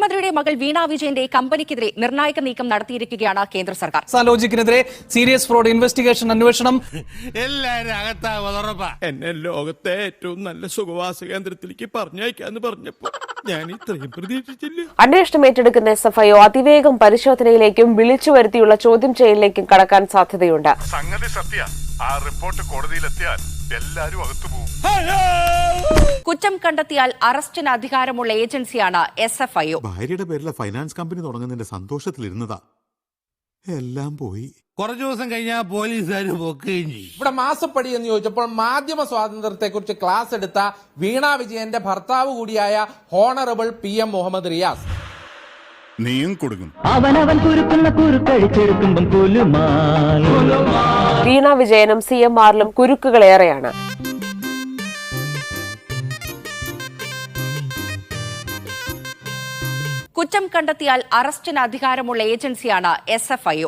മുഖ്യമന്ത്രിയുടെ മകൾ വീണ വിജയന്റെ കമ്പനിക്കെതിരെ നിർണായക നീക്കം നടത്തിയിരിക്കുകയാണ് കേന്ദ്ര സർക്കാർ. സാലോജിക്കിനെതിരെ സീരിയസ് ഫ്രോഡ് ഇൻവെസ്റ്റിഗേഷൻ അന്വേഷണം. എല്ലാരും അകത്താ ഉറപ്പാ? എന്നെ ലോകത്തെ ഏറ്റവും നല്ല സുഖവാസ കേന്ദ്രത്തിലേക്ക് പറഞ്ഞയക്കാന്ന് പറഞ്ഞപ്പോ അന്വേഷണം ഏറ്റെടുക്കുന്ന എസ് എഫ് ഐ അതിവേഗം പരിശോധനയിലേക്കും വിളിച്ചു വരുത്തിയുള്ള ചോദ്യം ചെയ്യലിലേക്കും കടക്കാൻ സാധ്യതയുണ്ട്. സംഗതി സത്യ. ആ റിപ്പോർട്ട് കോടതിയിലെത്തിയാൽ എല്ലാരും അകത്തു പോകും. കുറ്റം കണ്ടെത്തിയാൽ അറസ്റ്റിന് അധികാരമുള്ള ഏജൻസിയാണ് എസ് എഫ് ഐ ഭാര്യയുടെ പേരിലെ ഫൈനാൻസ് കമ്പനി തുടങ്ങുന്നതിന്റെ സന്തോഷത്തിലിരുന്നതാ എല്ലാം പോയി. കുറച്ചു ദിവസം കഴിഞ്ഞാൽ പോലീസുകാർ പൊക്കുകയും ചെയ്യും. ഇവിടെ മാസപ്പടി എന്ന് ചോദിച്ചപ്പോൾ മാധ്യമ സ്വാതന്ത്ര്യത്തെക്കുറിച്ച് ക്ലാസ് എടുത്ത വീണാ വിജയന്റെ ഭർത്താവ് കൂടിയായ honourable P M Muhammad Riyas. നീയും കൊടുക്കും. അവനവൻ കുരുക്കുന്ന കുരുക്കഴിച്ചെടുക്കുമ്പം കുലുമാൽ വീണ വിജയനും സി എം ആറിലും കുരുക്കുകളേറെയാണ്. കുറ്റം കണ്ടെത്തിയാൽ അറസ്റ്റിന് അധികാരമുള്ള ഏജൻസിയാണ് എസ് എഫ് ഐ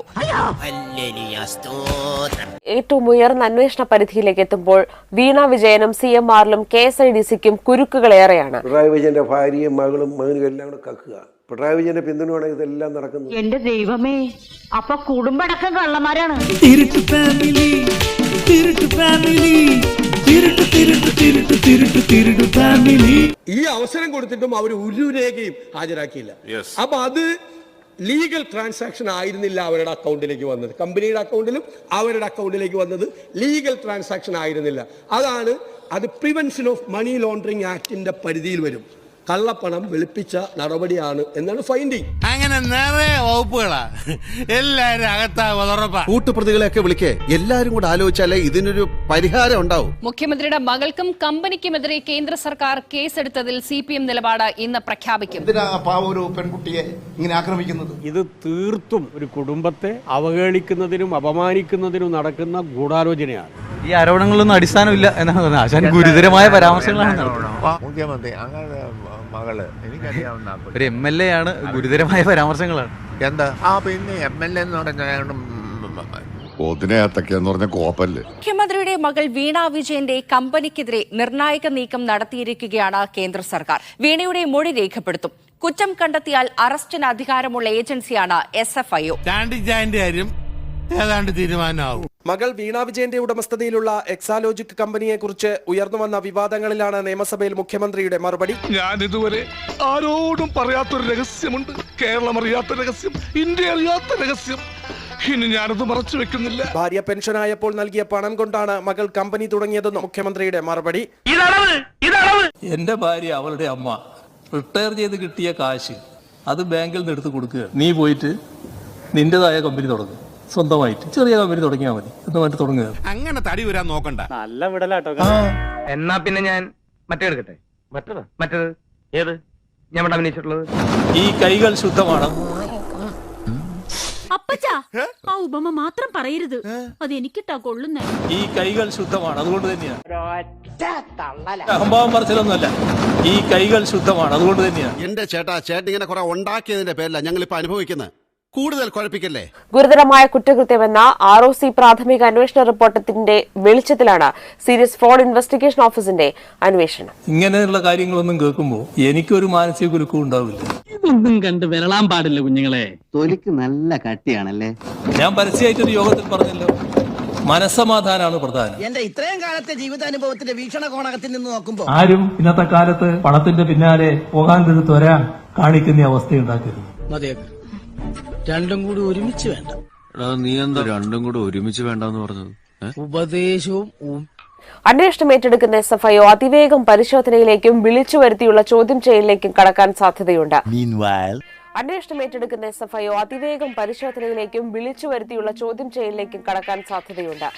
ഏറ്റവും ഉയർന്ന അന്വേഷണ പരിധിയിലേക്ക് എത്തുമ്പോൾ വീണ വിജയനും സി എം ആറിലും കെ എസ് ഐ ഡി സിക്കും കുരുക്കുകളേറെയാണ്. പിണറായി വിജയന്റെ ഭാര്യയും മകളും മകനും എല്ലാം കൂടെ കക്കുക. പിണറായി വിജയന്റെ പിന്തുണയാണ് ഇതെല്ലാം നടക്കുന്നത്. എന്റെ ദൈവമേ അപ്പൊ കുടുംബടക്കം കള്ളന്മാരാണ്. തിരുട്ട് ഫാമിലി തിരുട്ട് ഫാമിലി തിരുട്ട് തിരുട്ട് തിരുട്ട് തിരുട്ട് തിരുട്ട് ഫാമിലി. ഈ അവസരം കൊടുത്തിട്ടും അവർ ഒരു രേഖയും ഹാജരാക്കിയില്ല. അപ്പൊ അത് ലീഗൽ ട്രാൻസാക്ഷൻ ആയിരുന്നില്ല അവരുടെ അക്കൗണ്ടിലേക്ക് വന്നത്. കമ്പനിയുടെ അക്കൗണ്ടിലും അവരുടെ അക്കൗണ്ടിലേക്ക് വന്നത് ലീഗൽ ട്രാൻസാക്ഷൻ ആയിരുന്നില്ല. അതാണ് അത് പ്രിവെൻഷൻ ഓഫ് മണി ലോണ്ടറിങ് ആക്ടിന്റെ പരിധിയിൽ വരും. കള്ളപ്പണം വെളുപ്പിച്ച നടപടിയാണ് എന്നാണ് ഫൈൻഡിങ് അങ്ങനെ നിറയെ വകുപ്പുകളാ. എല്ലാരും അകത്താ കൂട്ടുപ്രതികളെയൊക്കെ വിളിക്കേ. എല്ലാരും കൂടെ ആലോചിച്ചാലേ ഇതിനൊരു പരിഹാരം ഉണ്ടാവും. മുഖ്യമന്ത്രിയുടെ മകൾക്കും കമ്പനിക്കുമെതിരെ കേന്ദ്ര സർക്കാർ കേസെടുത്തതിൽ സി പി എം നിലപാട് ഇന്ന് പ്രഖ്യാപിക്കും. ഒരു പെൺകുട്ടിയെ ഇങ്ങനെ ആക്രമിക്കുന്നത്? ഇത് തീർത്തും ഒരു കുടുംബത്തെ അവഹേളിക്കുന്നതിനും അപമാനിക്കുന്നതിനും നടക്കുന്ന ഗൂഢാലോചനയാണ്. ഈ ആരോപണങ്ങളൊന്നും അടിസ്ഥാനമില്ല എന്നാണ് പറഞ്ഞത്. ആശാൻ ഗുരുതരമായ പരാമർശങ്ങളാണ് നടത്തുന്നത് മുഖ്യമന്ത്രി അങ്ങനെ മകൾ എനിക്കറിയാവുന്ന ഒരു എം എൽ എ ആണ് ഗുരുതരമായ പരാമർശങ്ങളാണ്. എന്താ? ആ പിന്നെ എം എൽ എ എന്ന് പറഞ്ഞ മുഖ്യമന്ത്രിയുടെ മകൾ വീണ വിജയന്റെ കമ്പനിക്കെതിരെ നിർണായക നീക്കം നടത്തിയിരിക്കുകയാണ് കേന്ദ്ര സർക്കാർ. വീണയുടെ മൊഴി രേഖപ്പെടുത്തും. കുറ്റം കണ്ടെത്തിയാൽ അറസ്റ്റിന് അധികാരമുള്ള ഏജൻസിയാണ് എസ് എഫ് ഐ ഒ കാര്യം ഏതാണ്ട് തീരുമാനമാവും. മകൾ വീണ വിജയന്റെ ഉടമസ്ഥതയിലുള്ള എക്സാലോജിക് കമ്പനിയെ കുറിച്ച് ഉയർന്നുവന്ന വിവാദങ്ങളിലാണ് നിയമസഭയിൽ മുഖ്യമന്ത്രിയുടെ മറുപടി. ഞാൻ ഇതുവരെ ആരോടും പറയാത്തൊരു രഹസ്യമുണ്ട്. കേരളം അറിയാത്ത രഹസ്യം ഇന്ത്യ അറിയാത്ത രഹസ്യം. ഇനി ഞാനത് മറച്ചു വെക്കുന്നില്ല. ഭാര്യ പെൻഷനായപ്പോൾ നൽകിയ പണം കൊണ്ടാണ് മകൾ കമ്പനി തുടങ്ങിയതെന്ന് മുഖ്യമന്ത്രിയുടെ മറുപടി. എന്റെ ഭാര്യ അവളുടെ അമ്മ റിട്ടയർ ചെയ്ത് കിട്ടിയ കാശ് അത് ബാങ്കിൽ നിന്ന് എടുത്ത് കൊടുക്കുക നീ പോയിട്ട് നിന്റേതായ കമ്പനി തുടങ്ങുക സ്വന്തമായിട്ട്. ചെറിയ കമ്പനി തുടങ്ങിയാൽ മതി. എന്ന് തുടങ്ങുക. അങ്ങനെ തടി വരാൻ നോക്കണ്ട. നല്ല വിടലാട്ടോ എന്നാ പിന്നെ ഞാൻ മറ്റേ എടുക്കട്ടെ? മറ്റേത്? മറ്റേത്? ഏത്? ഞാൻ ഇവിടെ അഭിനയിച്ചിട്ടുള്ളത്. ഈ കൈകൾ ശുദ്ധമാണ്? അപ്പച്ചാ ആ ഉപമ മാത്രം പറയരുത്. അത് എനിക്കിട്ടാ കൊള്ളുന്നേ. ഈ കൈകൾ ശുദ്ധമാണ്. അതുകൊണ്ട് തന്നെയാണ് അഹംഭാവം പറച്ചിലൊന്നുമല്ല. ഈ കൈകൾ ശുദ്ധമാണ്. അതുകൊണ്ട് തന്നെയാണ് എന്റെ ചേട്ടാ ചേട്ടൻ ഇങ്ങനെ കുറെ ഉണ്ടാക്കിയതിന്റെ പേരില ഞങ്ങൾ ഇപ്പൊ അനുഭവിക്കുന്നത് കൂടുതൽ കുഴപ്പിക്കല്ലേ? ഗുരുതരമായ കുറ്റകൃത്യമെന്ന ആർ ഒ സി പ്രാഥമിക അന്വേഷണ റിപ്പോർട്ടത്തിന്റെ വെളിച്ചത്തിലാണ് സീരിയസ് ഫ്രോഡ് ഇൻവെസ്റ്റിഗേഷൻ ഓഫീസിന്റെ അന്വേഷണം. ഇങ്ങനെയുള്ള കാര്യങ്ങളൊന്നും കേൾക്കുമ്പോൾ എനിക്കൊരു മാനസിക കുലുക്കം ഉണ്ടാവില്ല. ഇതൊന്നും കണ്ട് വിരളാൻ പാടില്ല കുഞ്ഞുങ്ങളെ. തൊലിക്ക് നല്ല കട്ടിയാണല്ലേ? ഞാൻ പരസ്യമായിട്ടൊരു യോഗത്തിൽ പറഞ്ഞല്ലോ. മനസ്സമാധാനമാണ് പ്രധാനം. എന്റെ ഇത്രയും കാലത്തെ ജീവിതാനുഭവത്തിന്റെ വീക്ഷണകോണകത്തിൽ നിന്ന് നോക്കുമ്പോൾ ആരും ഇന്നത്തെ കാലത്ത് പണത്തിന്റെ പിന്നാലെ പോകാൻ തൊര കാണിക്കുന്ന അവസ്ഥയുണ്ടാക്കരുത്. മതിയാക്ക് രണ്ടും കൂടി ഒരുമിച്ച് വേണ്ട. നീ എന്താ രണ്ടും കൂടി ഒരുമിച്ച് വേണ്ടെന്ന് പറഞ്ഞത്? ഉപദേശവും അന്വേഷണം ഏറ്റെടുക്കുന്ന എസ് എഫ് ഐ അതിവേഗം പരിശോധനയിലേക്കും വിളിച്ചു വരുത്തിയുള്ള ചോദ്യം ചെയ്യലിലേക്കും കടക്കാൻ സാധ്യതയുണ്ട്. അന്വേഷണം ഏറ്റെടുക്കുന്ന എസ് എഫ് ഐ അതിവേഗം പരിശോധനയിലേക്കും വിളിച്ചു വരുത്തിയുള്ള ചോദ്യം ചെയ്യലിലേക്കും കടക്കാൻ സാധ്യതയുണ്ട്.